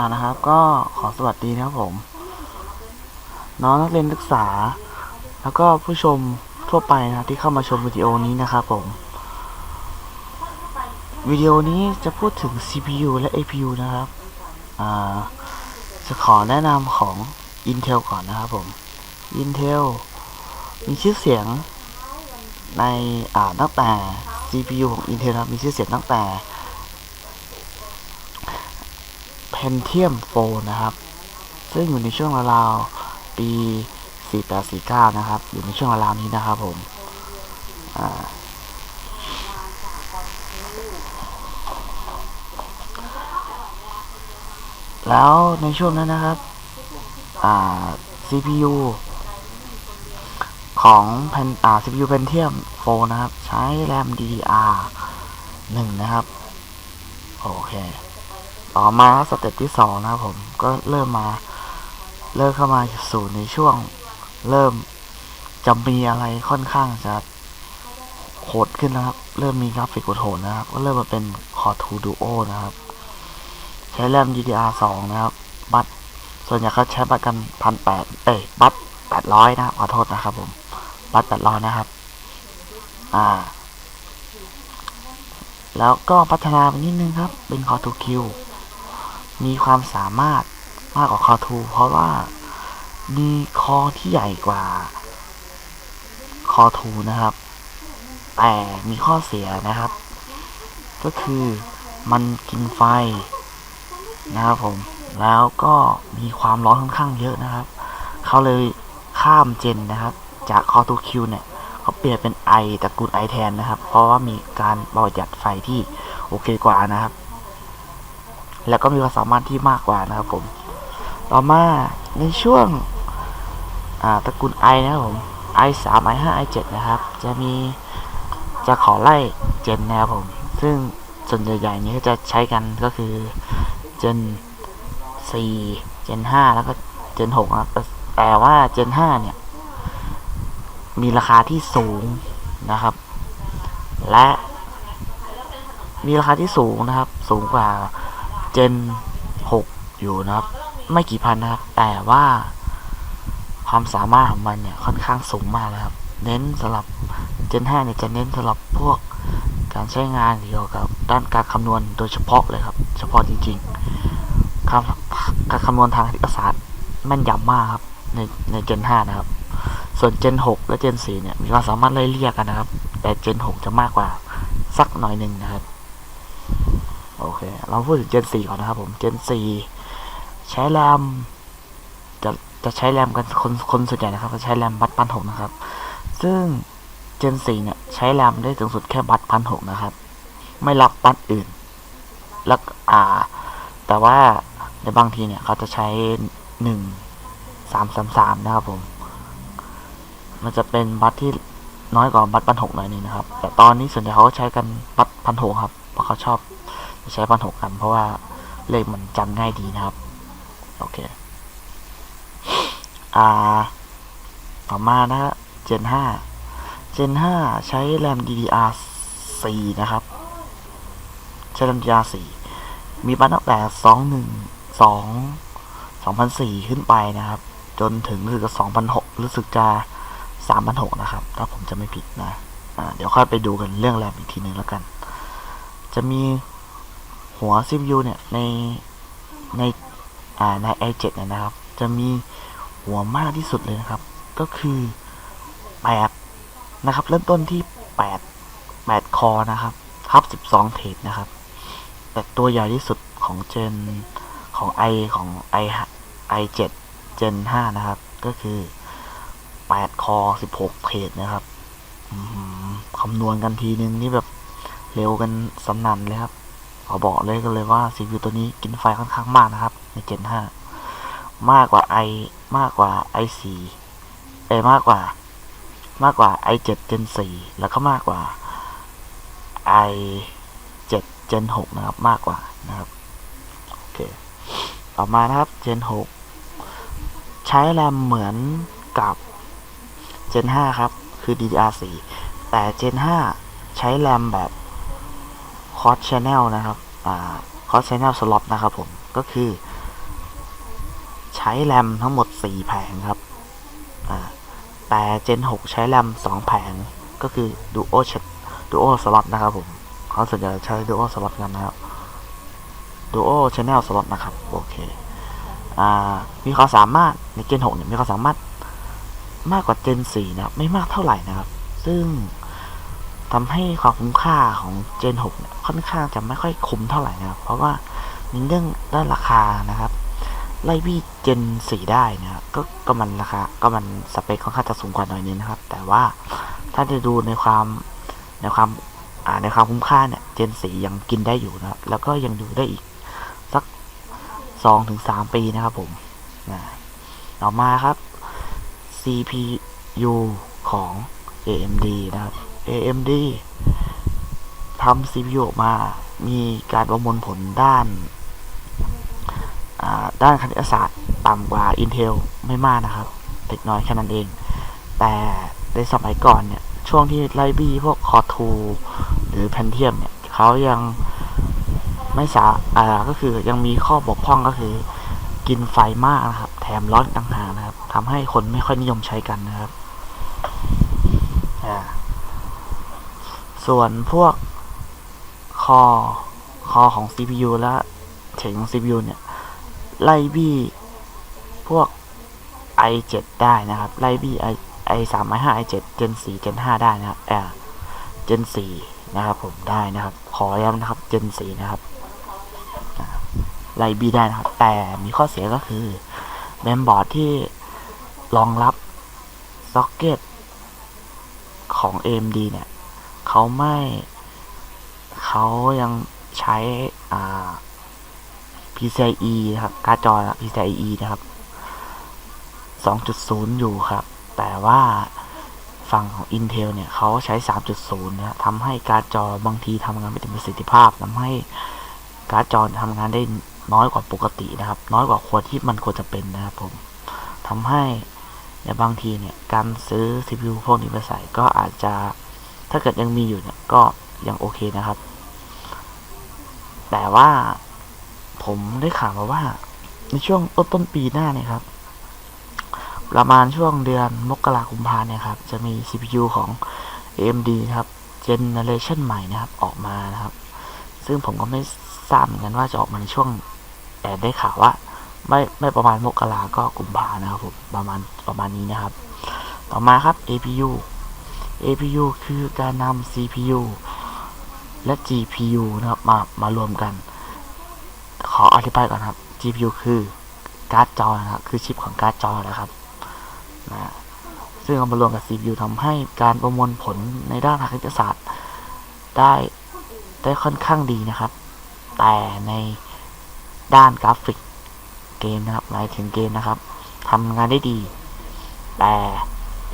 ่านะครับ ก็ขอสวัสดีนะครับผม น้องนักเรียนศึกษา แล้วก็ผู้ชมทั่วไปนะที่เข้ามาชมวิดีโอนี้นะครับผม วิดีโอนี้จะพูดถึง CPU และ APU นะครับจะขอแนะนำของ Intel ก่อนนะครับผม Intel มีชื่อเสียงในตั้งแต่ CPU ของ Intel มีชื่อเสียงตั้งแต่ Pentium 4 นะครับ ซึ่งอยู่ในช่วงราวๆปี 4849 นะครับ อยู่ในช่วงราวๆนี้นะครับผมแล้วในช่วงนั้นนะครับ CPU ของแผ่นอ่า CPU Pentium 4 นะครับ ใช้ RAM DDR 1 นะครับ โอเค ต่อมาสเต็ปที่สองนะครับผมก็เริ่มมาเริ่มเข้ามาสู่ในช่วง เริ่มจะมีอะไรค่อนข้างจะโหดขึ้นนะครับ เริ่มมีกราฟิกโหดนะครับ ก็เริ่มมาเป็น Core 2 Duo นะครับ ใช้แรม DDR 2นะครับ บัตรส่วนใหญ่เขาใช้บัตรกันพันแปดเอ้ยบัตแปดร้อยนะขอโทษนะครับผม บัตแปดร้อยนะครับ อ่า แล้วก็พัฒนาไปนิดนึงครับ เป็น Core 2 Q มีความสามารถมากกว่า Core 2เพราะว่ามีคอที่ใหญ่กว่า Core 2นะครับ แต่มีข้อเสียนะครับ ก็คือมันกินไฟนะครับผม แล้วก็มีความร้อนค่อนข้างเยอะนะครับ เขาเลยข้ามเจนนะครับ จาก Core 2 Q เนี่ยเขาเปลี่ยนเป็น i ตระกูล i แทนนะครับ เพราะว่ามีการประหยัดไฟที่โอเคกว่านะครับ แล้วก็มีความสามารถที่มากกว่านะครับผม ต่อมาในช่วงตระกูล i นะครับผม i 3 i 5 i 7นะครับ จะมีจะขอไล่เจนนะครับผม ซึ่งส่วนใหญ่ๆนี้ก็จะใช้กันก็คือเจน 4 เจน 5 แล้วก็เจน6นะครับแต่แต่ว่าเจน 5 เนี่ย มีราคาที่สูงนะครับ และมีราคาที่สูงนะครับ สูงกว่า เจน6อยู่นะครับ ไม่กี่พันนะครับ แต่ว่าความสามารถของมันเนี่ยค่อนข้างสูงมากนะครับ เน้นสำหรับเจน5เนี่ยจะเน้นสำหรับพวกการใช้งานเกี่ยวกับด้านการคำนวณโดยเฉพาะเลยครับ เฉพาะจริงๆการการคำนวณทางคณิตศาสตร์แม่นยำมากครับ ในในเจน5นะครับ ส่วนเจน6และเจน4เนี่ยมีความสามารถไล่เลี่ยกันนะครับ แต่เจน6จะมากกว่าสักหน่อยหนึ่งนะครับ โอเค เราพูดถึงเจน4ก่อนนะครับผมเจน4ใช้แรมจะจะใช้แรมกันคนคนส่วนใหญ่นะครับจะใช้แรมบัตพันหกนะครับ ซึ่งเจน4เนี่ย ใช้แรมได้สูงสุดแค่บัตพันหกนะครับ ไม่รับบัตอื่น แล้วอ่า แต่ว่าในบางทีเนี่ยเขาจะใช้หนึ่งสามสามสามนะครับผม มันจะเป็นบัตที่น้อยกว่าบัตพันหกหน่อยนึงนะครับ แต่ตอนนี้ส่วนใหญ่เขาก็ใช้กันบัตพันหกครับ เพราะเขาชอบ ใช้พันหกกันเพราะว่าเลขมันจำง่ายดีนะครับ โอเค อ่า ต่อมานะเจนห้าเจนห้าใช้แรม DDR 4นะครับ ใช้แรม DDR 4มีบัตตั้งแต่2 1 2 2004ขึ้นไปนะครับ จนถึงรู้สึกจะ2006รู้สึกจะ3006นหกนะครับ ถ้าผมจะไม่ผิดนะอ่าเดี๋ยวค่อยไปดูกันเรื่องแรมอีกทีหนึ่งแล้วกัน จะมี หัว CPU เนี่ยในในอ่าใน i7 เนี่ยนะครับ จะมีหัวมากที่สุดเลยนะครับ ก็คือ8นะครับ เริ่มต้นที่ 8 8 คอนะครับ ทับ 12 เทรดนะครับ แต่ตัวใหญ่ที่สุดของเจนของ i ของ i i7 เจน5นะครับ ก็คือ 8 คอ 16 เทรดนะครับคำนวณกันทีนึงนี่แบบเร็วกันสำนันเลยครับ ขอบอกเลยกันเลยว่า CPU ตัวนี้กินไฟค่อนข้างมากนะครับ ในเจน5มากกว่า i มากกว่า i4 เอมากกว่า มากกว่า i7 Gen 4 แล้วก็มากกว่า i7 Gen 6 นะครับ มากกว่านะครับ โอเค ต่อมานะครับ Gen 6 ใช้แรมเหมือนกับ Gen 5 ครับ คือ DDR4 แต่ Gen 5 ใช้แรมแบบ Cross Channel นะครับอ่า Cross Channel Slot นะครับผมก็คือ ใช้แรมทั้งหมด 4 แผงครับอ่าแต่ Gen 6ใช้แรม2 แผงก็คือ Duo Chat Duo Slot นะครับผมเขาส่วนใหญ่ใช้ Duo Slot กันนะครับ Duo Channel Slot นะครับโอเคอ่ามีความสามารถใน Gen 6เนี่ยมีความสามารถมากกว่า Gen 4นะครับ ไม่มากเท่าไหร่นะครับ ซึ่ง ทำให้ความคุ้มค่าของ Gen 6เนี่ยค่อนข้างจะไม่ค่อยคุ้มเท่าไหร่นะครับ เพราะว่าในเรื่องด้านราคานะครับไล่บี้ Gen 4ได้นะครับก็ก็มันราคาก็มันสเปคค่อนข้างจะสูงกว่าหน่อยนึงนะครับ แต่ว่าถ้าจะดูในความในความอ่าในความคุ้มค่าเนี่ย Gen 4ยังกินได้อยู่นะครับ แล้วก็ยังดูได้อีกสัก2-3ปีนะครับผมนะต่อมาครับ CPU ของ AMD นะครับ AMD ทำ CPU ออกมา มีการประมวลผลด้านด้านคณิตศาสตร์ต่ำกว่า Intel ไม่มากนะครับเล็กน้อยแค่นั้นเอง แต่ในสมัยก่อนเนี่ย ช่วงที่ไล่บี้พวก Core 2หรือ Pentium เนี่ยเขายังไม่สาอ่าก็คือยังมีข้อบกพร่องก็คือ กินไฟมากนะครับ แถมร้อนต่างหากนะครับทำให้คนไม่ค่อยนิยมใช้กันนะครับอ่า ส่วนพวกคอคอของ CPU และเฉงของ CPU เนี่ย ไล่บี้พวก i7 ได้นะครับ ไล่บี้ i i 3 i 5 i 7 Gen 4 Gen 5ได้นะครับแอ Gen 4นะครับ ผมได้นะครับ ขอย้ำนะครับ Gen 4นะครับไล่บี้ได้นะครับ แต่มีข้อเสียก็คือเมมบอร์ดที่รองรับซ็อกเก็ตของ AMD เนี่ย เขาไม่เขายังใช้อ่า PCIe นะครับการ์ดจอ PCIe นะครับ 2.0 อยู่ครับ แต่ว่าฝั่งของ Intel เนี่ยเขาใช้ 3.0 นะทำให้การ์ดจอบางทีทำงานไม่เต็มประสิทธิภาพทำให้การ์ดจอทำงานได้น้อยกว่าปกตินะครับ น้อยกว่าควรที่มันควรจะเป็นนะครับผมทำให้ในบางทีเนี่ยการซื้อ CPU พวกนี้ไปใส่ก็อาจจะ ถ้าเกิดยังมีอยู่เนี่ยก็ยังโอเคนะครับ แต่ว่าผมได้ข่าวมาว่า ในช่วงต้นต้นปีหน้าเนี่ยครับ ประมาณช่วงเดือนมกราคมพาเนี่ยครับ จะมี CPU ของ AMD ครับ Generation ใหม่นะครับ ออกมานะครับ ซึ่งผมก็ไม่ทราบเหมือนกันว่าจะออกมาในช่วง แต่ได้ข่าวว่า ไม่ไม่ประมาณมกราก็กุมภานะครับผมประมาณประมาณนี้นะครับ ต่อมาครับ APU APU คือการนำ CPU และ GPU นะครับมามารวมกัน ขออธิบายก่อนครับ GPU คือการ์ดจอนะครับคือชิปของการ์ดจอนะครับนะซึ่งเอามารวมกับ CPU ทำให้การประมวลผลในด้านทางคณิตศาสตร์ได้ได้ค่อนข้างดีนะครับ แต่ในด้านกราฟิกเกมนะครับหมายถึงเกมนะครับทำงานได้ดี แต่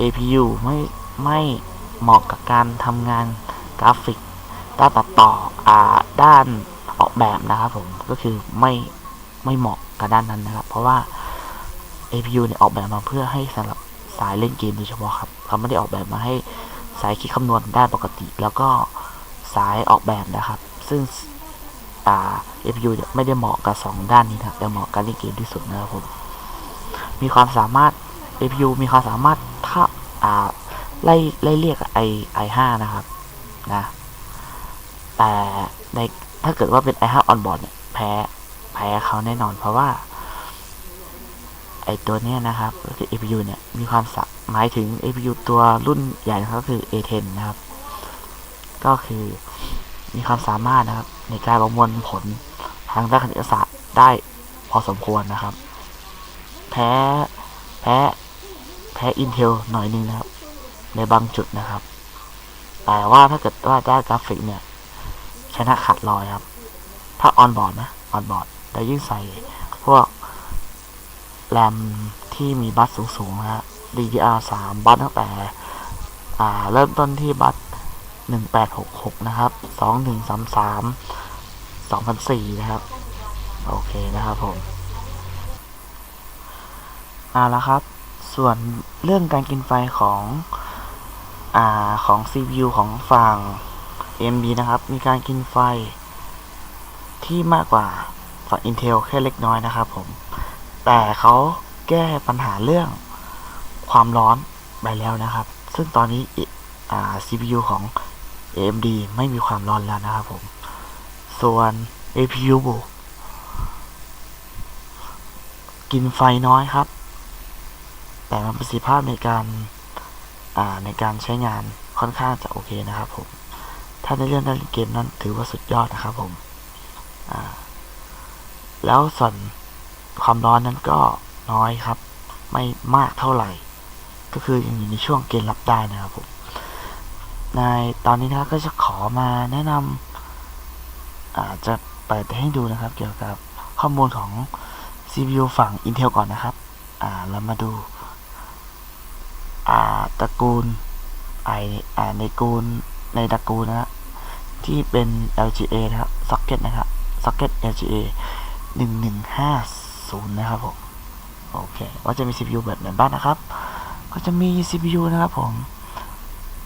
APU ไม่ไม่ เหมาะกับการทำงานกราฟิกด้านตัดต่ออ่าด้านออกแบบนะครับผมก็คือไม่ไม่เหมาะกับด้านนั้นนะครับ เพราะว่า APU เนี่ยออกแบบมาเพื่อให้สำหรับสายเล่นเกมโดยเฉพาะครับเขาไม่ได้ออกแบบมาให้สายคิดคำนวณได้ปกติ แล้วก็สายออกแบบนะครับ ซึ่งอ่า APU เนี่ยไม่ได้เหมาะกับสองด้านนี้นะครับแต่เหมาะกับการเล่นเกมที่สุดนะครับผมมีความสามารถ APU มีความสามารถถ้าอ่า ไล่ไล่เรียกไอไอห้านะครับนะ แต่ในถ้าเกิดว่าเป็น i5 on board เนี่ยแพ้แพ้เขาแน่นอน เพราะว่าไอตัวเนี้ยนะครับก็คือ APU เนี่ยมีความสะหมายถึง APU ตัวรุ่นใหญ่นะครับก็คือ A10 นะครับ ก็คือมีความสามารถนะครับ ในการประมวลผลทางด้านคณิตศาสตร์ได้พอสมควรนะครับ แพ้แพ้แพ้ Intel หน่อยนึงนะครับ ในบางจุดนะครับ แต่ว่าถ้าเกิดว่าด้ากราฟิกเนี่ย ชนะขาดลอยครับ ถ้าออนบอร์ดนะออนบอร์ดแต่ยิ่งใส่พวกแรมที่มีบัสสูงๆนะฮะ DDR3 บัสตั้งแต่ อ่า เริ่มต้นที่บัส1866 นะครับ 2133 2004 นะครับ โอเคนะครับผมเอาละครับ ส่วนเรื่องการกินไฟของ อ่าของ CPU ของฝั่ง AMD นะครับ มีการกินไฟที่มากกว่าฝั่ง Intel แค่เล็กน้อยนะครับผม แต่เขาแก้ปัญหาเรื่องความร้อนไปแล้วนะครับ ซึ่งตอนนี้ CPU ของ AMD ไม่มีความร้อนแล้วนะครับผม ส่วน APU กินไฟน้อยครับ แต่มันประสิทธิภาพในการ ในการใช้งานค่อนข้างจะโอเคนะครับผม ถ้าในเรื่องด้านเกมนั้นถือว่าสุดยอดนะครับผม แล้วส่วนความร้อนนั้นก็น้อยครับ ไม่มากเท่าไหร่ ก็คือยังอยู่ในช่วงเกณฑ์รับได้นะครับผม ในตอนนี้นะก็จะขอมาแนะนำอาจจะเปิดให้ดูนะครับ เกี่ยวกับข้อมูลของ CPU ฝั่ง Intel ก่อนนะครับ อ่า เรามาดู ตระกูลไออ่าในกูลในตระกูลนะฮะที่เป็น LGA นะครับ socket นะครับ socket LGA 1150 นะครับผม โอเคว่าจะมี CPU แบบไหนบ้างนะครับ ก็จะมี CPU นะครับผม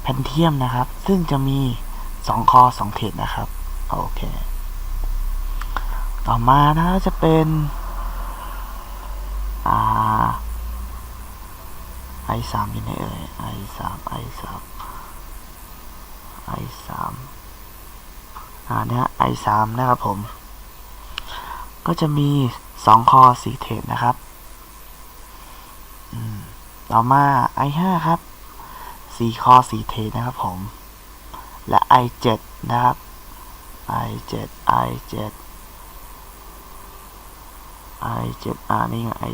Pentium นะครับ ซึ่งจะมี 2 คอ 2 เทรดนะครับ โอเค ต่อมานะจะเป็น อ่า i สามอยู่ไหนเอ่ย i สาม i สาม i สามอ่าเนี่ย i สามนะครับผม ก็จะมีสองคอสี่เทรดนะครับต่อมา i ห้าครับสี่คอสี่เทรดนะครับผม และ i เจ็ดนะครับ i เจ็ด i เจ็ด i เจ็ดอ่านี่ไง i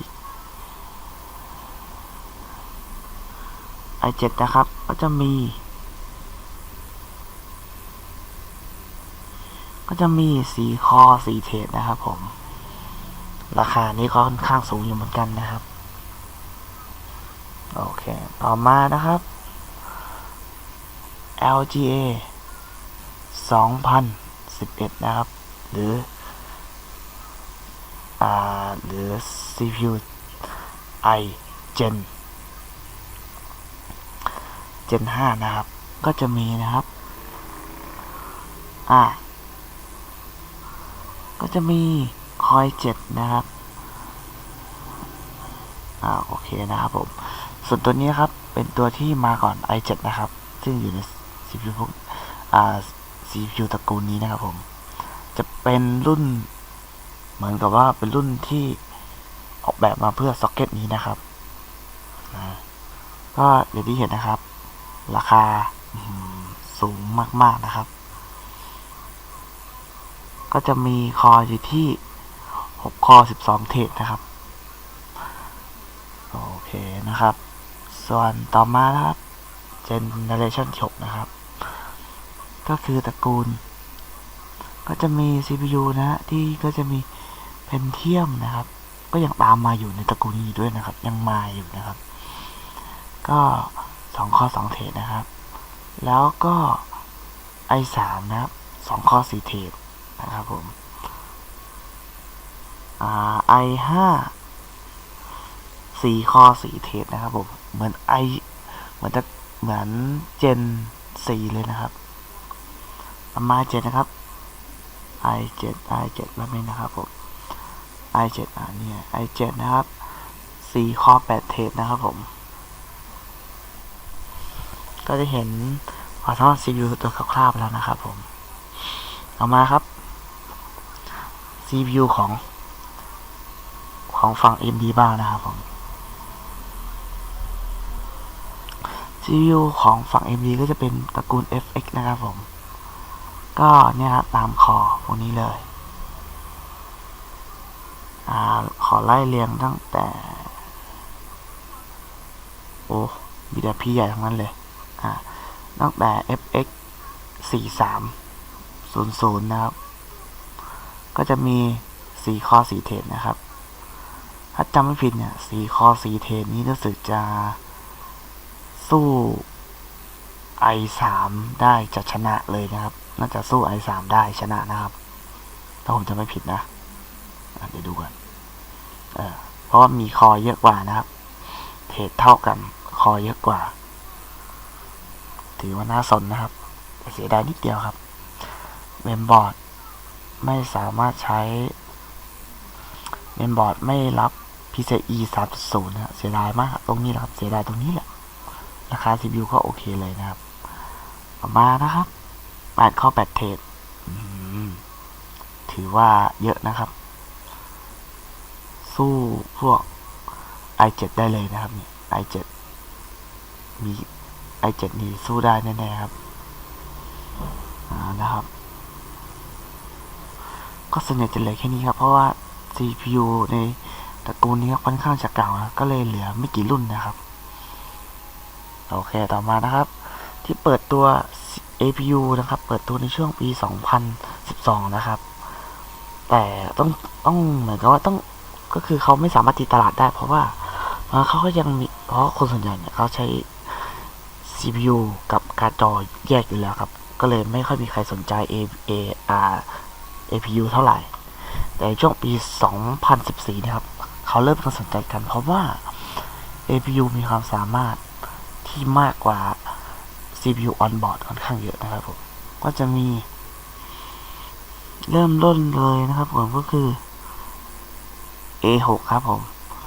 i7 นะครับ ก็จะมี ก็จะมีสีคอสีเทดนะครับผม ราคานี้ก็ค่อนข้างสูงอยู่เหมือนกันนะครับ โอเค ต่อมานะครับ LGA 2011 นะครับ หรืออ่าหรือ CPU i Gen Gen 5 นะครับ ก็จะมีนะครับ อ่า ก็จะมีคอย 7 นะครับ อ่า โอเคนะครับผม ส่วนตัวนี้ครับ เป็นตัวที่มาก่อน i7 นะครับ ซึ่งอยู่ใน CPU พวกอ่า CPU ตระกูลนี้นะครับผม จะเป็นรุ่น เหมือนกับว่าเป็นรุ่นที่ออกแบบมาเพื่อซ็อกเก็ตนี้นะครับนะก็เดี๋ยวที่เห็นนะครับ ราคาสูงมาก ๆนะครับ ก็จะมีคออยู่ที่6คอ12 เทรดนะครับ โอเคนะครับ ส่วนต่อมานะครับ Generation 6นะครับ ก็คือตระกูล ก็จะมี CPU นะฮะที่ก็จะมี Pentium นะครับ ก็ยังตามมาอยู่ในตระกูลนี้ด้วยนะครับ ยังมาอยู่นะครับ ก็ สองข้อสองเทรดนะครับ แล้วก็ i สามนะครับสองข้อสี่เทรดนะครับผมอ่า i ห้าสี่ข้อสี่เทรดนะครับผมเหมือน i เหมือนจะเหมือนเจนสี่เลยนะครับประมาณเจ็ดนะครับ i เจ็ด i เจ็ดแบบนี้นะครับผม i เจ็ดอ่าเนี่ย i เจ็ดนะครับสี่ข้อแปดเทรดนะครับผม ก็จะเห็นขอสำหรับ CPU ตัวคร่าวๆแล้วนะครับผม ต่อมาครับ CPU ของ ของฝั่ง AMD บ้างนะครับผม CPU ของฝั่ง AMD ก็จะเป็นตระกูล FX นะครับผม ก็เนี่ยครับตามคอพวกนี้เลยอขอไล่เรียงตั้งแต่ โอ้มีแต่พี่ใหญ่ทั้งนั้นเลย ตั้งแต่ fx 4 3 0 0 นะครับ ก็จะมี4คอ4 เทรดนะครับ ถ้าจำไม่ผิดเนี่ย4คอ4 เทรดนี้รู้สึกจะสู้ i 3 ได้จะชนะเลยนะครับ น่าจะสู้ i 3 ได้ชนะนะครับ ถ้าผมจะไม่ผิดนะเดี๋ยวดูกันเออเพราะว่ามีคอเยอะกว่านะครับ เทรดเท่ากัน คอเยอะกว่า ถือว่าน่าสนนะครับเสียดายนิดเดียวครับเมมบอร์ดไม่สามารถใช้เมมบอร์ดไม่รับ PCIe 3.0นะเสียดายมากตรงนี้แหละครับ เสียดายตรงนี้แหละ ราคา CPU ก็โอเคเลยนะครับต่อมานะครับ8ข้อ8เทรดถือว่าเยอะนะครับ สู้พวก i7 ได้เลยนะครับนี่ i7 มี i7 นี่สู้ได้แน่ๆครับนะครับ ก็ส่วนใหญ่จะเหลือแค่นี้ครับ เพราะว่า CPU ในตระกูลนี้ค่อนข้างจะเก่านะก็เลยเหลือไม่กี่รุ่นนะครับ โอเคต่อมานะครับ ที่เปิดตัว APU นะครับ เปิดตัวในช่วงปี 2012 นะครับ แต่ต้องต้องเหมือนกับว่าต้องก็คือเขาไม่สามารถตีตลาดได้ เพราะว่าเอ่อเขาก็ยังมีเพราะคนส่วนใหญ่เนี่ยเขาใช้ CPU กับการ์ดจอแยกอยู่แล้วครับ ก็เลยไม่ค่อยมีใครสนใจ A A R APU เท่าไหร่ แต่ช่วงปี 2014นะครับ เขาเริ่มมาสนใจกันเพราะว่า APU มีความสามารถที่มากกว่า CPU on board ค่อนข้างเยอะนะครับผม ก็จะมี เริ่มต้นเลยนะครับผมก็คือ A6 ครับผม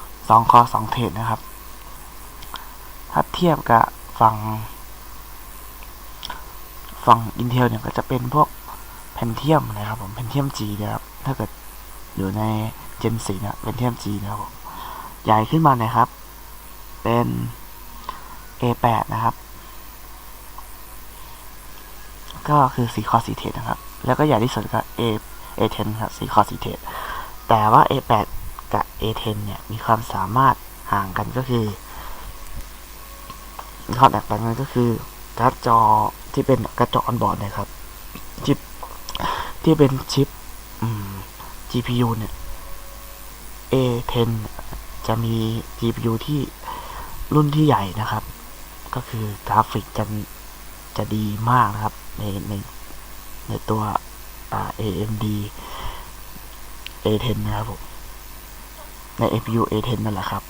2 คอ 2 เทรดนะครับ ถ้าเทียบกับ ฝั่ง ฝั่ง Intel เนี่ยก็จะเป็นพวก Pentium นะครับผม Pentium G นะครับ ถ้าเกิดอยู่ใน Gen 4นะ Pentium G นะครับผมใหญ่ขึ้นมาหน่อยครับ เป็น A8 นะครับ ก็คือ4คอ4เทรดนะครับ แล้วก็ใหญ่ที่สุดก็ A A10 ครับ4คอ4เทรดแต่ว่า A8 กับ A10 เนี่ย มีความสามารถห่างกันก็คือ ข้อแตกต่างกันก็คือการ์ดจอที่เป็นกร์ดจอออนบอร์ดนะครับ ชิปที่เป็นชิปอืม GPU เนี่ย A10 จะมี GPU ที่รุ่นที่ใหญ่นะครับ ก็คือกราฟิกจะจะดีมากนะครับ ในในในตัว AMD A10 นะครับผม ใน APU A10 นั่นแหละครับ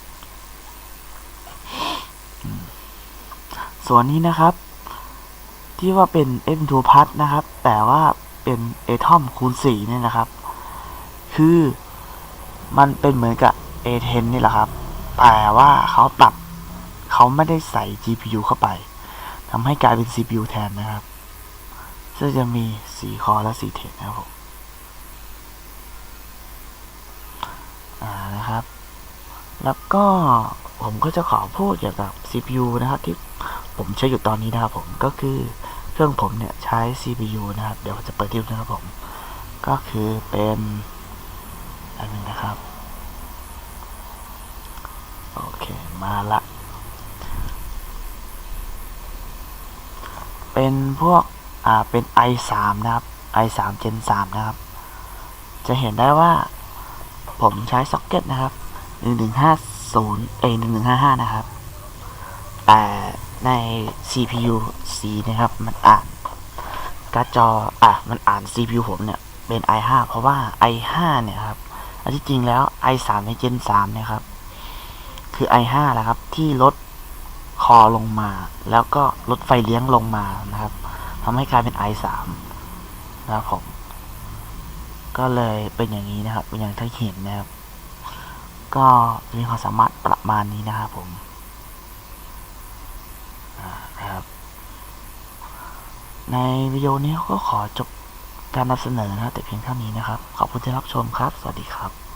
อืม ส่วนนี้นะครับ ที่ว่าเป็น M2 Plus นะครับ แต่ว่าเป็น Atom คูณ4เนี่ยนะครับ คือมันเป็นเหมือนกับ A10 นี่แหละครับ แต่ว่าเขาปรับเขาไม่ได้ใส่ GPU เข้าไปทำให้กลายเป็น CPU แทนนะครับซึ่งจะมี 4 คอและ 4 เทรดนะครับผมอ่านะครับ แล้วก็ผมก็จะขอพูดเกี่ยวกับ CPU นะครับที่ ผมใช้อยู่ตอนนี้นะครับผมก็คือเครื่องผมเนี่ยใช้ CPU นะครับ เดี๋ยวจะเปิดที่นะครับผม ก็คือเป็นอันนึงนะครับ โอเค มาละ เป็นพวก อ่า เป็น i3 นะครับ i3 Gen 3นะครับ จะเห็นได้ว่าผมใช้ซ็อกเก็ตนะครับ 1150 เอย1155 นะครับ แต่ ใน CPU C นะครับ มันอ่านการ์ดจออะมันอ่าน CPU ผมเนี่ย เป็น i5 เพราะว่า i5 เนี่ยครับอันที่จริงแล้ว i3 ใน Gen 3เนี่ยครับ คือ i5 แหละครับ ที่ลดคอลงมา แล้วก็ลดไฟเลี้ยงลงมานะครับทำให้กลายเป็น i3 นะครับผม ก็เลยเป็นอย่างนี้นะครับ เป็นอย่างที่เห็นนะครับ ก็มีความสามารถประมาณนี้นะครับผม นะครับ ในวิดีโอนี้ก็ขอจบการนำเสนอนะแต่เพียงเท่านี้นะครับ ขอบคุณที่รับชมครับ สวัสดีครับ